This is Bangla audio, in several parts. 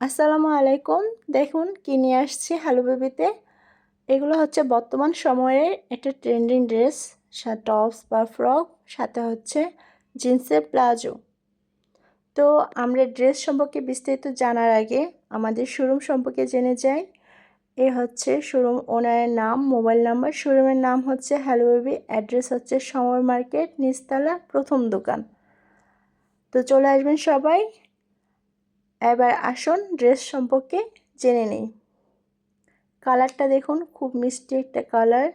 আসসালামু আলাইকুম। দেখুন, কি নিয়ে আসছি হ্যালো বেবিতে এগুলো হচ্ছে বর্তমান সময়ের একটা ট্রেন্ডিং ড্রেস টপস বা ফ্রক সাথে হচ্ছে জিন্সের প্লাজো। তো আমরা ড্রেস সম্পর্কে বিস্তারিত জানার আগে আমাদের শোরুম সম্পর্কে জেনে যাই। এ হচ্ছে শোরুম ওনারের নাম মোবাইল নাম্বার শোরুমের নাম হচ্ছে হ্যালো বেবি অ্যাড্রেস হচ্ছে সমর মার্কেট নিস্তালা প্রথম দোকান। তো চলে আসবেন সবাই। এবার আসুন ড্রেস সম্পর্কে জেনে নিই। কালারটা দেখুন, খুব মিষ্টি একটা কালার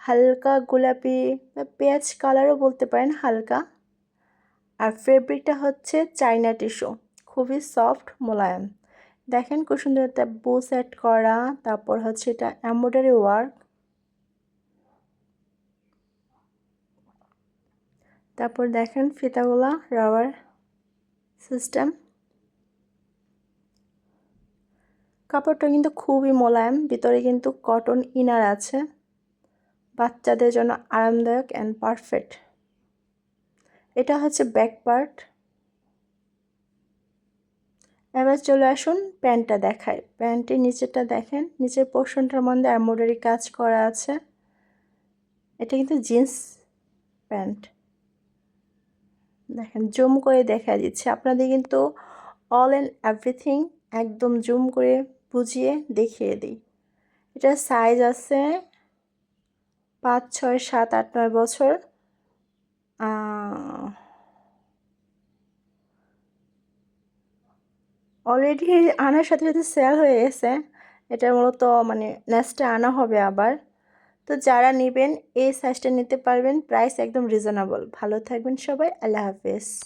হালকা গোলাপি, পেঁয়াজ কালারও বলতে পারেন হালকা। আর ফেব্রিকটা হচ্ছে চাইনা টিস্যু খুবই সফট মোলায়েম। দেখেন খুব সুন্দর একটা বো সেট করা, তারপর হচ্ছে এটা এম্ব্রয়ডারি ওয়ার্ক তারপর দেখেন ফিতাগুলা রাবার সিস্টেম কাপড়টা কিন্তু খুবই মোলায়েম, ভিতরে কিন্তু কটন ইনার আছে। বাচ্চাদের জন্য আরামদায়ক অ্যান্ড পারফেক্ট এটা হচ্ছে ব্যাক পার্ট এবার চলে আসুন প্যান্টটা দেখায় প্যান্টের নিচেরটা দেখেন, নিচের পোর্শনটার মধ্যে এম্ব্রয়ডারি কাজ করা আছে। এটা কিন্তু জিন্স প্যান্ট। দেখেন, জুম করে দেখা দিচ্ছে। আপনাদের কিন্তু অল অ্যান্ড এভরিথিং একদম জুম করে বুঝিয়ে দেখিয়ে দিই। এটার সাইজ আছে পাঁচ, ছয়, সাত, আট, নয় বছর। অলরেডি আনার সাথে সাথে সেল হয়ে গেছে। এটা মূলত মানে নেক্সটে আনা হবে আবার। তো যারা নেবেন, এই সাইজটা নিতে পারবেন। প্রাইস একদম রিজনেবল ভালো থাকবেন সবাই। আল্লাহ হাফেজ।